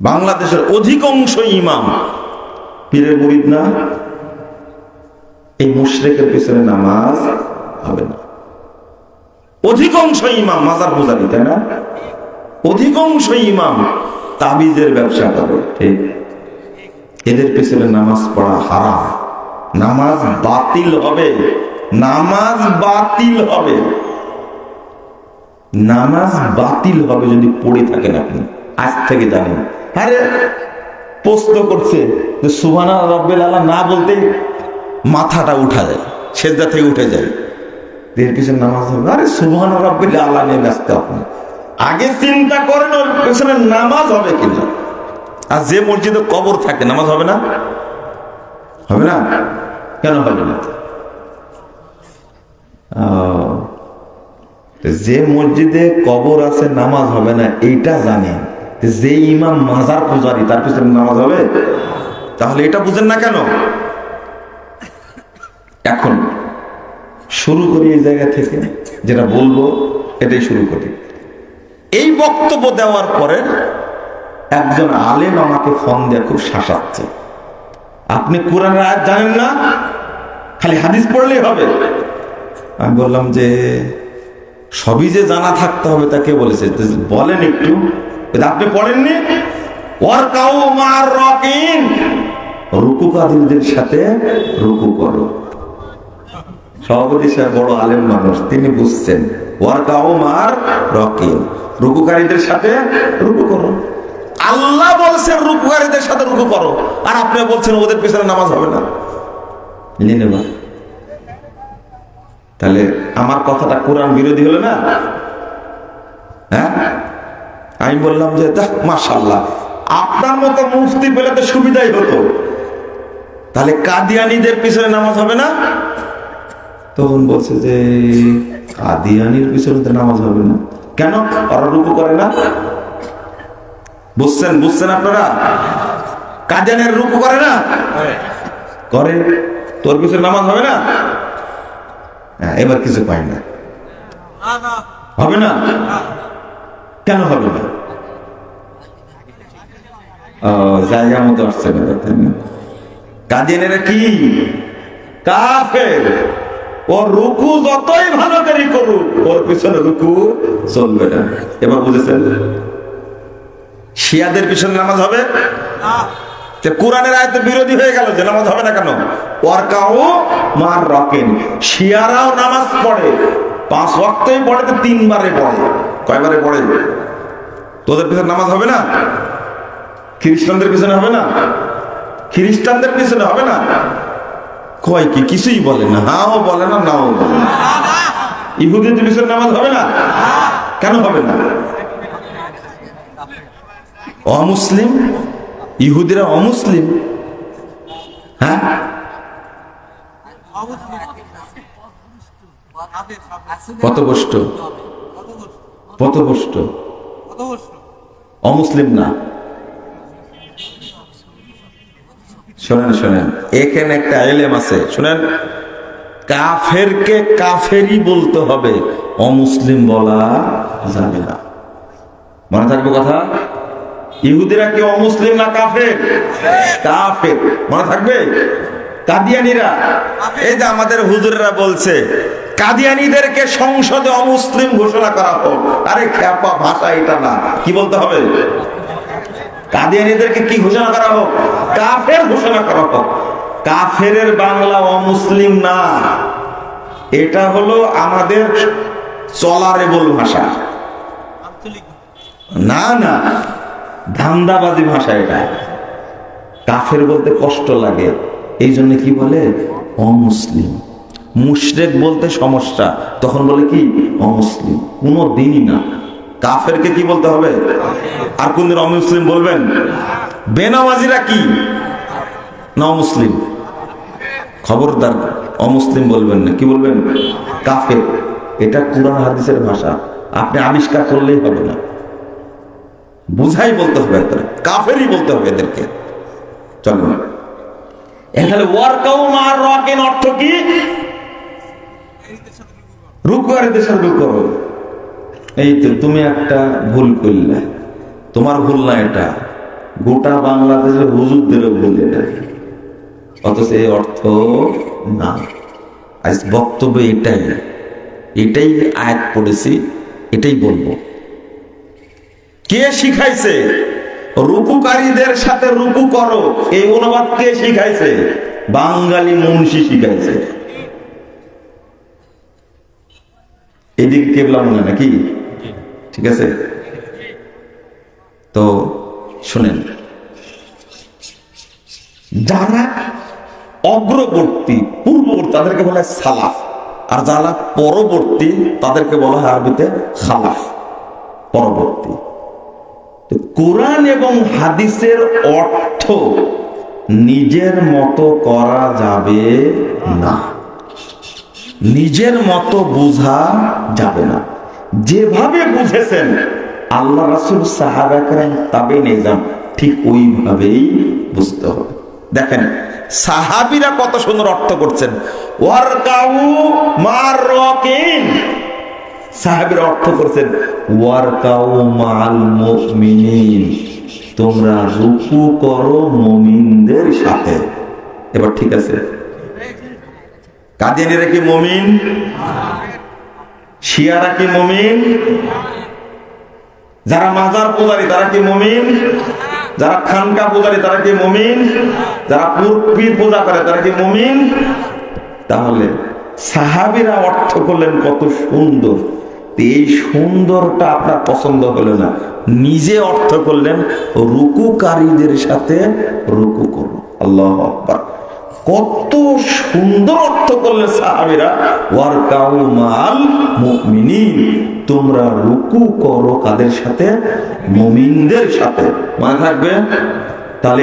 বাংলাদেশের অধিকাংশ ইমাম। পীরের মুরিদ না? এই মুশরেকের পিছনে নামাজ হবে না। অধিকাংশ ইমাম, মাজার পূজারি, তাই না? অধিকাংশ ইমাম, তাবিজের ব্যবসা করে ঠিক। এদের পেছনে নামাজ পড়া হারাম। নামাজ বাতিল হবে। নামাজ বাতিল হবে। নামাজ বাতিল হবে যদি পড়ে থাকেন আপনি। আজ থেকে জানেন আরে প্রশ্ন করছে যে সুবানা রব্বেল আল্লাহ না বলতে মাথাটা উঠা যায়, সেজদা থেকে উঠে যায়। এর পিছনে নামাজ হবে? আরে সুবান রব্বেল আল্লাহ নিয়ে ব্যস্ত আপনি। আগে চিন্তা করেন ওর পেছনে নামাজ হবে কিনা। আর যে মসজিদে কবর থাকে, নামাজ হবে না? হবে না? কেন হবে না? যে মসজিদে কবর আছে, নামাজ হবে না, এইটা জানেন। যে ইমাম মাজার পূজারি, তার পিছনে নামাজ হবে? তাহলে এটা বুঝেন না কেন? এখন শুরু করি এই জায়গা থেকে, যেটা বলব, এটাই শুরু করি। এই বক্তব্য দেওয়ার পরে একজন আলেম আমাকে ফোন দিয়ে খুব শাসাচ্ছে। আপনি কোরআনের আয়াত জানেন না? খালি হাদিস পড়লেই হবে। আমি বললাম যে, সবই যে জানা থাকতে হবে তাকে বলেছে? বলেন একটু। এটা আপনি পড়েননি? ওর কাউ মার রকিন রুকু কাদিরদের সাথে রুকু করো। সভাপতি সাহেব বড় আলেম মানুষ, তিনি বুঝছেন। ওয়ার কাউ মার রকিন রুকুকারীদের সাথে রুকু করো। আল্লাহ বলছেন রুকুকারীদের সাথে রুকু করো, আর আপনি বলছেন ওদের পিছনে নামাজ হবে না। নিয়ে নেবা। তাহলে আমার কথাটা কোরআন বিরোধী হলো না? হ্যাঁ? আমি বললাম যে দেখ মাশাল্লাহ আপনার মতো মুফতি পেলে তো সুবিধাই হতো। তাহলে কাদিয়ানিদের পিছনে নামাজ হবে না? তখন বলছে যে কাদিয়ানির পিছনে তো নামাজ হবে না। কেন? ওরা রুকু করে না? বুঝছেন বুঝছেন আপনারা? কাদিয়ানের রুকু করে না? করে? তোর পিছনে নামাজ হবে না? হ্যাঁ, এবার কিছু পাই না। হবে না? কেন হবে না? জায়গা মতো আসছে কাদিয়ানেরা কি? কাফের। ও রুকু যতই ভালো করে করুক, ওর পিছনে রুকু চলবে না। এবার বুঝেছেন? শিয়াদের পিছনে নামাজ হবে? কোরআনের আয়তে বিরোধী হয়ে গেল যে নামাজ হবে না কেন? ওয়ারকাও মার রকেন। শিয়ারাও নামাজ পড়ে। পাঁচ ওয়াক্তই পড়ে, তো তিনবারে পড়ে। কয়বারে পড়ে? তোদের পিছনে নামাজ হবে না? খ্রিস্টানদের পিছনে হবে না? খ্রিস্টানদের পিছনে হবে না? কয় কি? কিছুই বলে না। হাও বলে না, নাও বলে না। ইহুদিদের পিছনে নামাজ হবে না? কেন হবে না? অমুসলিম? ইহুদিরা অমুসলিম? হ্যাঁ? পথভ্রষ্ট পথভ্রষ্ট। অমুসলিম না। শোনেন শোনেন। এখানে একটা এলেম আছে। শোনেন, কাফেরকে কাফেরই বলতে হবে। অমুসলিম বলা যাবে না। মনে থাকবে কথা? ইহুদিরা কি অমুসলিম না কাফের? কাফের। মনে থাকবে? কাদিয়ানিরা। এই যে আমাদের হুজুরেরা বলছে কাদিয়ানিদেরকে সংসদে অমুসলিম ঘোষণা করা হোক, আরে খ্যাপা ভাষা এটা না। কি বলতে হবে? কাদিয়ানিদেরকে কি ঘোষণা করা হোক? কাফের ঘোষণা করা হোক। কাফেরের বাংলা অমুসলিম না। এটা হলো আমাদের চলারেবল ভাষা। না না, ধান্দাবাজি ভাষা এটা। কাফের বলতে কষ্ট লাগে। এই জন্য কি বলে? অমুসলিম। মুশরেক বলতে সমস্যা। তখন বলে কি? অমুসলিম কোনো দিনই না। কাফেরকে কি বলতে হবে? আর কোনদিন অমুসলিম বলবেন? বেনামাজিরা কি? না অমুসলিম। খবরদার, অমুসলিম বলবেন না। কি বলবেন? কাফের। এটা কোরআন হাদিসের ভাষা। আপনি আবিষ্কার করলেই হবে না। বুঝাই বলতে হবে এদের। কাফেরই বলতে হবে এদেরকে। চলো এখানে ওয়ার্কাউ মার রকেন অর্থ কি? রুকুয়ারিদের সাথে রুকু করো এই তো তুমি একটা ভুল করলে। তোমার ভুল না এটা। গোটা বাংলাদেশের হুজুরদেরও বলে দেয় অথচ এই অর্থ না। আজ বক্তব্য এটাই। এটাই আয়াত পড়েছি, এটাই বলব। কে শিখাইছে? রুকুকারীদের সাথে রুকু করো। এই অনুবাদ কে শিখাইছে? বাঙালি মুন্সি শিখাইছে। এদিকে কেবলা মনে নাকি? ঠিক আছে? তো শুনেন যারা অগ্রবর্তী পূর্ববর্তী তাদেরকে বলা হয় সালাফ আর যারা পরবর্তী তাদেরকে বলা হয় আরবিতে খালাফ পরবর্তী। তো কোরআন এবং হাদিসের অর্থ নিজের মতো করা যাবে না। নিজের মতো বোঝা যাবে না। যেভাবে বুঝেছেন, আল্লাহ রাসুল সাহাবাকরাম তাবে নিজাম ঠিক ওইভাবেই বুঝতে হবে। দেখেন, সাহাবিরা কত সুন্দর অর্থ করছেন। ওয়ারকাউ মার রকিন সাহাবিরা অর্থ করছেন, ওয়ারকাউ মাল মুমিনিন। তোমরা রুকু করো মুমিনদের সাথে। এবার ঠিক আছে কাদিয়ানিরা কি মমিন? শিয়ারা কি মমিন? যারা মাজার পূজারী, তারা কি মমিন? যারা খানকা পূজারী, তারা কি মমিন? যারা পীর পূজা করে, তারা কি মমিন? তাহলে সাহাবিরা অর্থ করলেন কত সুন্দর। এই সুন্দরটা আপনার পছন্দ হলো না। নিজে অর্থ করলেন রুকুকারীদের সাথে রুকু করো আল্লাহ আকবার। কত সুন্দর অর্থ করলে সাহাবিরা মুমিনিন, তোমরা রুকু করো কাদের সাথে? মুমিনদের সাথে। মনে থাকবে? তাহলে